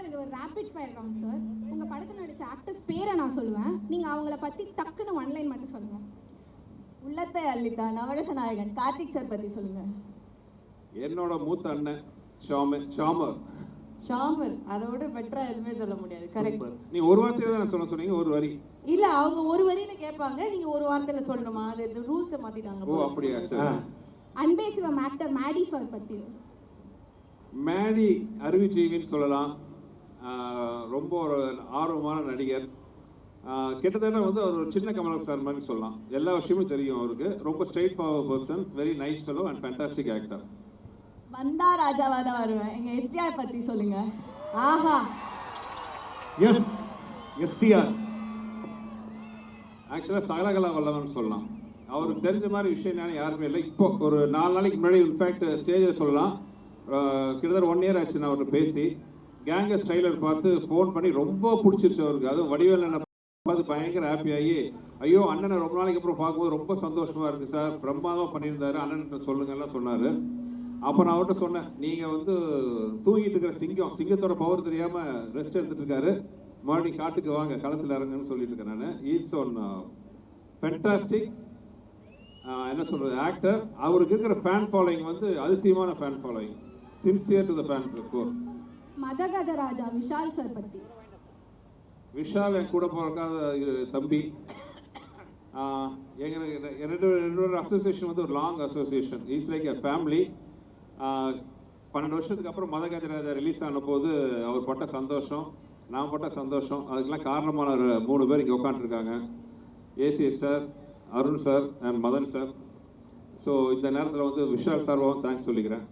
Sir இது ஒரு rapid fire round sir. உங்க படத்துல நடிச்ச ஆக்டர்ஸ் பேரை நான் சொல்லுவேன். நீங்க அவங்கள பத்தி டக்குன்னு ஒன் லைன் மட்டும் சொல்லுங்க. உள்ளத்தை அள்ளித்தா நவரச நாயகன் கார்த்திக் சார் பத்தி சொல்லுங்க. என்னோட மூத்த அண்ணன் ஷாமு ஷாமர் ஷாமர் அதோட பெட்டரா எதுவுமே சொல்ல முடியாது. கரெக்ட் நீ ஒரு வார்த்தையை தான் சொல்ல சொன்னீங்க ஒரு வரி. இல்ல அவங்க ஒரு வரியில கேட்பாங்க நீங்க ஒரு வார்த்தையில சொல்லணுமா? அது ரூல்ஸை மாத்திட்டாங்க ஓ. அப்படியா சார். அன்பே சிவம் ஆக்டர் மேடி சார் பத்தி. மேடி அருவி டிவின்னு சொல்லலாம். ரொம்ப ஒரு ஆர்வமான நடிகர். கிட்டத்தட்ட வந்து அவர் ஒரு சின்ன கமலம் சார் மாதிரி சொல்லலாம். எல்லா விஷயமும் தெரியும் அவருக்கு. ரொம்ப straightforward person very nice fellow and fantastic actor வந்தா ராஜாவா தான் வருவேன். எங்க எஸ்டிஆர் பத்தி சொல்லுங்க. ஆஹா. எஸ் எஸ்டிஆர். ஆக்சுவலாக சகலகலா வல்லவன் சொல்லலாம். அவருக்கு தெரிஞ்ச மாதிரி விஷயம் என்னன்னு யாருமே இல்லை. இப்போ ஒரு நாலு நாளைக்கு முன்னாடி இன்ஃபேக்ட் ஸ்டேஜில் சொல்லலாம். கிட்டத்தட்ட ஒன் இயர் ஆச்சு நான் அவர்கிட்ட பேசி. கேங்கஸ் ஸ்டைலர் பார்த்து ஃபோன் பண்ணி ரொம்ப பிடிச்சிருச்சு அவருக்கு. அதுவும் வடிவேல் அண்ணனை பார்த்து பயங்கர ஹாப்பி ஆகி ஐயோ அண்ணனை ரொம்ப நாளைக்கு அப்புறம் பார்க்கும்போது ரொம்ப சந்தோஷமா இருக்கு சார். பிரம்மாதம் பண்ணியிருந்தாரு. அண்ணன் சொல்லுங்கலாம் சொன்னார். அப்போ நான் அவர்கிட்ட சொன்னேன் நீங்கள் வந்து தூங்கிட்டு இருக்கிற சிங்கம் சிங்கத்தோட பவர் தெரியாமல் ரெஸ்ட் எடுத்துட்டு இருக்காரு. மறுபடியும் காட்டுக்கு வாங்க களத்தில் இறங்குன்னு சொல்லிட்டு இருக்கேன் நான். ஈஸ் ஒன் ஃபென்டாஸ்டிக் என்ன சொல்கிறது ஆக்டர் அவருக்கு இருக்கிற ஃபேன் ஃபாலோயிங் வந்து அதிசயமான fan following sincere to the fan core Madhagaja Raja Vishal sir பத்தி. விஷால் என் கூட பிறக்காத தம்பி. ஆஹ் எங்க ரெண்டு ரெண்டு அசோசியேஷன் வந்து ஒரு long association is like a family பன்னெண்டு வருஷத்துக்கு அப்புறம் மதகஜராஜா ரிலீஸ் ஆன போது அவர் பட்ட சந்தோஷம் நான் பட்ட சந்தோஷம். அதுக்கெல்லாம் காரணமான ஒரு மூணு பேர் இங்கே உட்காந்துருக்காங்க ACS sir Arun sir and Madan sir so இந்த நேரத்தில் வந்து விஷால் சார்பாகவும் தேங்க்ஸ் சொல்லிக்கிறேன்.